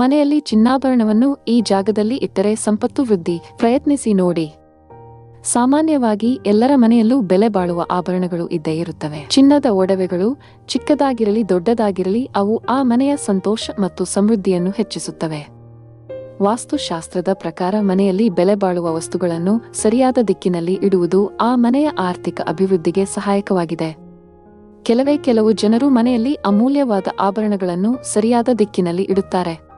ಮನೆಯಲ್ಲಿ ಚಿನ್ನಾಭರಣವನ್ನು ಈ ಜಾಗದಲ್ಲಿ ಇಟ್ಟರೆ ಸಂಪತ್ತು ವೃದ್ಧಿ. ಪ್ರಯತ್ನಿಸಿ ನೋಡಿ. ಸಾಮಾನ್ಯವಾಗಿ ಎಲ್ಲರ ಮನೆಯಲ್ಲೂ ಬೆಲೆ ಬಾಳುವ ಆಭರಣಗಳು ಇದ್ದೇ ಇರುತ್ತವೆ. ಚಿನ್ನದ ಒಡವೆಗಳು ಚಿಕ್ಕದಾಗಿರಲಿ ದೊಡ್ಡದಾಗಿರಲಿ ಅವು ಆ ಮನೆಯ ಸಂತೋಷ ಮತ್ತು ಸಮೃದ್ಧಿಯನ್ನು ಹೆಚ್ಚಿಸುತ್ತವೆ. ವಾಸ್ತುಶಾಸ್ತ್ರದ ಪ್ರಕಾರ ಮನೆಯಲ್ಲಿ ಬೆಲೆ ಬಾಳುವ ವಸ್ತುಗಳನ್ನು ಸರಿಯಾದ ದಿಕ್ಕಿನಲ್ಲಿ ಇಡುವುದು ಆ ಮನೆಯ ಆರ್ಥಿಕ ಅಭಿವೃದ್ಧಿಗೆ ಸಹಾಯಕವಾಗಿದೆ. ಕೆಲವೇ ಕೆಲವು ಜನರು ಮನೆಯಲ್ಲಿ ಅಮೂಲ್ಯವಾದ ಆಭರಣಗಳನ್ನು ಸರಿಯಾದ ದಿಕ್ಕಿನಲ್ಲಿ ಇಡುತ್ತಾರೆ.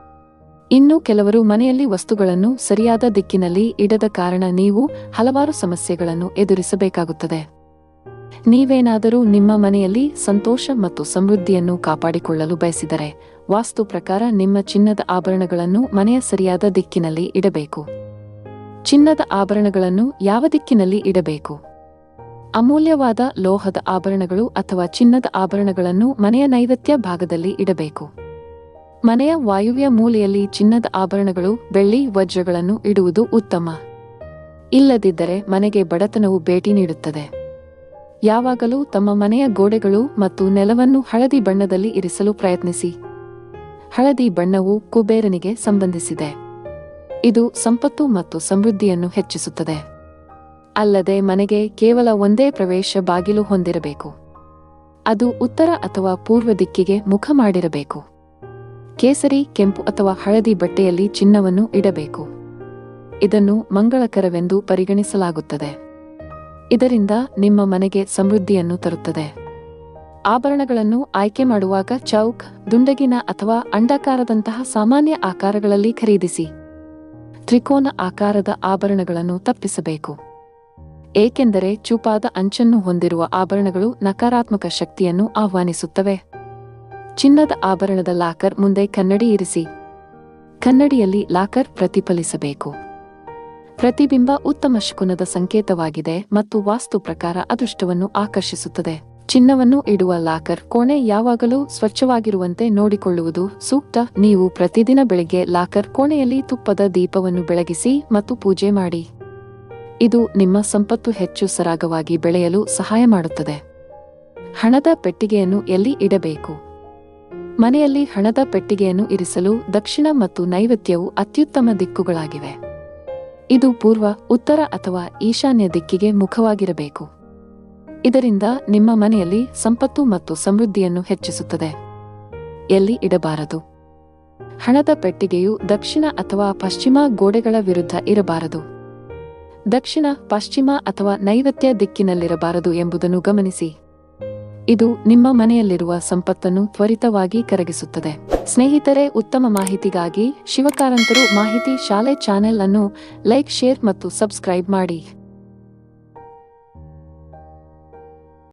ಇನ್ನು ಕೆಲವರು ಮನೆಯಲ್ಲಿ ವಸ್ತುಗಳನ್ನು ಸರಿಯಾದ ದಿಕ್ಕಿನಲ್ಲಿ ಇಡದ ಕಾರಣ ನೀವು ಹಲವಾರು ಸಮಸ್ಯೆಗಳನ್ನು ಎದುರಿಸಬೇಕಾಗುತ್ತದೆ. ನೀವೇನಾದರೂ ನಿಮ್ಮ ಮನೆಯಲ್ಲಿ ಸಂತೋಷ ಮತ್ತು ಸಮೃದ್ಧಿಯನ್ನು ಕಾಪಾಡಿಕೊಳ್ಳಲು ಬಯಸಿದರೆ, ವಾಸ್ತು ಪ್ರಕಾರ ನಿಮ್ಮ ಚಿನ್ನದ ಆಭರಣಗಳನ್ನು ಮನೆಯ ಸರಿಯಾದ ದಿಕ್ಕಿನಲ್ಲಿ ಇಡಬೇಕು. ಚಿನ್ನದ ಆಭರಣಗಳನ್ನು ಯಾವ ದಿಕ್ಕಿನಲ್ಲಿ ಇಡಬೇಕು? ಅಮೂಲ್ಯವಾದ ಲೋಹದ ಆಭರಣಗಳು ಅಥವಾ ಚಿನ್ನದ ಆಭರಣಗಳನ್ನು ಮನೆಯ ನೈವೇದ್ಯ ಭಾಗದಲ್ಲಿ ಇಡಬೇಕು. ಮನೆಯ ವಾಯುವ್ಯ ಮೂಲೆಯಲ್ಲಿ ಚಿನ್ನದ ಆಭರಣಗಳು, ಬೆಳ್ಳಿ ವಜ್ರಗಳನ್ನು ಇಡುವುದು ಉತ್ತಮ. ಇಲ್ಲದಿದ್ದರೆ ಮನೆಗೆ ಬಡತನವು ಭೇಟಿ ನೀಡುತ್ತದೆ. ಯಾವಾಗಲೂ ತಮ್ಮ ಮನೆಯ ಗೋಡೆಗಳು ಮತ್ತು ನೆಲವನ್ನು ಹಳದಿ ಬಣ್ಣದಲ್ಲಿ ಇರಿಸಲು ಪ್ರಯತ್ನಿಸಿ. ಹಳದಿ ಬಣ್ಣವು ಕುಬೇರನಿಗೆ ಸಂಬಂಧಿಸಿದೆ. ಇದು ಸಂಪತ್ತು ಮತ್ತು ಸಮೃದ್ಧಿಯನ್ನು ಹೆಚ್ಚಿಸುತ್ತದೆ. ಅಲ್ಲದೆ ಮನೆಗೆ ಕೇವಲ ಒಂದೇ ಪ್ರವೇಶ ಬಾಗಿಲು ಹೊಂದಿರಬೇಕು. ಅದು ಉತ್ತರ ಅಥವಾ ಪೂರ್ವ ದಿಕ್ಕಿಗೆ ಮುಖ ಮಾಡಿರಬೇಕು. ಕೇಸರಿ, ಕೆಂಪು ಅಥವಾ ಹಳದಿ ಬಟ್ಟೆಯಲ್ಲಿ ಚಿನ್ನವನ್ನು ಇಡಬೇಕು. ಇದನ್ನು ಮಂಗಳಕರವೆಂದು ಪರಿಗಣಿಸಲಾಗುತ್ತದೆ. ಇದರಿಂದ ನಿಮ್ಮ ಮನೆಗೆ ಸಮೃದ್ಧಿಯನ್ನು ತರುತ್ತದೆ. ಆಭರಣಗಳನ್ನು ಆಯ್ಕೆ ಮಾಡುವಾಗ ಚೌಕ್, ದುಂಡಗಿನ ಅಥವಾ ಅಂಡಾಕಾರದಂತಹ ಸಾಮಾನ್ಯ ಆಕಾರಗಳಲ್ಲಿ ಖರೀದಿಸಿ. ತ್ರಿಕೋನ ಆಕಾರದ ಆಭರಣಗಳನ್ನು ತಪ್ಪಿಸಬೇಕು. ಏಕೆಂದರೆ ಚೂಪಾದ ಅಂಚನ್ನು ಹೊಂದಿರುವ ಆಭರಣಗಳು ನಕಾರಾತ್ಮಕ ಶಕ್ತಿಯನ್ನು ಆಹ್ವಾನಿಸುತ್ತವೆ. ಚಿನ್ನದ ಆಭರಣದ ಲಾಕರ್ ಮುಂದೆ ಕನ್ನಡಿ ಇರಿಸಿ. ಕನ್ನಡಿಯಲ್ಲಿ ಲಾಕರ್ ಪ್ರತಿಫಲಿಸಬೇಕು. ಪ್ರತಿಬಿಂಬ ಉತ್ತಮ ಶಕುನದ ಸಂಕೇತವಾಗಿದೆ ಮತ್ತು ವಾಸ್ತು ಪ್ರಕಾರ ಅದೃಷ್ಟವನ್ನು ಆಕರ್ಷಿಸುತ್ತದೆ. ಚಿನ್ನವನ್ನು ಇಡುವ ಲಾಕರ್ ಕೋಣೆ ಯಾವಾಗಲೂ ಸ್ವಚ್ಛವಾಗಿರುವಂತೆ ನೋಡಿಕೊಳ್ಳುವುದು ಸೂಕ್ತ. ನೀವು ಪ್ರತಿದಿನ ಬೆಳಿಗ್ಗೆ ಲಾಕರ್ ಕೋಣೆಯಲ್ಲಿ ತುಪ್ಪದ ದೀಪವನ್ನು ಬೆಳಗಿಸಿ ಮತ್ತು ಪೂಜೆ ಮಾಡಿ. ಇದು ನಿಮ್ಮ ಸಂಪತ್ತು ಹೆಚ್ಚು ಸರಾಗವಾಗಿ ಬೆಳೆಯಲು ಸಹಾಯ ಮಾಡುತ್ತದೆ. ಹಣದ ಪೆಟ್ಟಿಗೆಯನ್ನು ಎಲ್ಲಿ ಇಡಬೇಕು? ಮನೆಯಲ್ಲಿ ಹಣದ ಪೆಟ್ಟಿಗೆಯನ್ನು ಇರಿಸಲು ದಕ್ಷಿಣ ಮತ್ತು ನೈವೇದ್ಯವು ಅತ್ಯುತ್ತಮ ದಿಕ್ಕುಗಳಾಗಿವೆ. ಇದು ಪೂರ್ವ, ಉತ್ತರ ಅಥವಾ ಈಶಾನ್ಯ ದಿಕ್ಕಿಗೆ ಮುಖವಾಗಿರಬೇಕು. ಇದರಿಂದ ನಿಮ್ಮ ಮನೆಯಲ್ಲಿ ಸಂಪತ್ತು ಮತ್ತು ಸಮೃದ್ಧಿಯನ್ನು ಹೆಚ್ಚಿಸುತ್ತದೆ. ಎಲ್ಲಿ ಇಡಬಾರದು? ಹಣದ ಪೆಟ್ಟಿಗೆಯು ದಕ್ಷಿಣ ಅಥವಾ ಪಶ್ಚಿಮ ಗೋಡೆಗಳ ವಿರುದ್ಧ ಇರಬಾರದು. ದಕ್ಷಿಣ, ಪಶ್ಚಿಮ ಅಥವಾ ನೈವತ್ಯ ದಿಕ್ಕಿನಲ್ಲಿರಬಾರದು ಎಂಬುದನ್ನು ಗಮನಿಸಿ. ಇದು ನಿಮ್ಮ ಮನೆಯಲ್ಲಿರುವ ಸಂಪತ್ತನ್ನು ತ್ವರಿತವಾಗಿ ಕರಗಿಸುತ್ತದೆ. ಸ್ನೇಹಿತರೆ, ಉತ್ತಮ ಮಾಹಿತಿಗಾಗಿ ಶಿವಕಾರಂತರು ಮಾಹಿತಿ ಶಾಲೆ ಚಾನೆಲ್ ಅನ್ನು ಲೈಕ್, ಶೇರ್ ಮತ್ತು ಸಬ್ಸ್ಕ್ರೈಬ್ ಮಾಡಿ.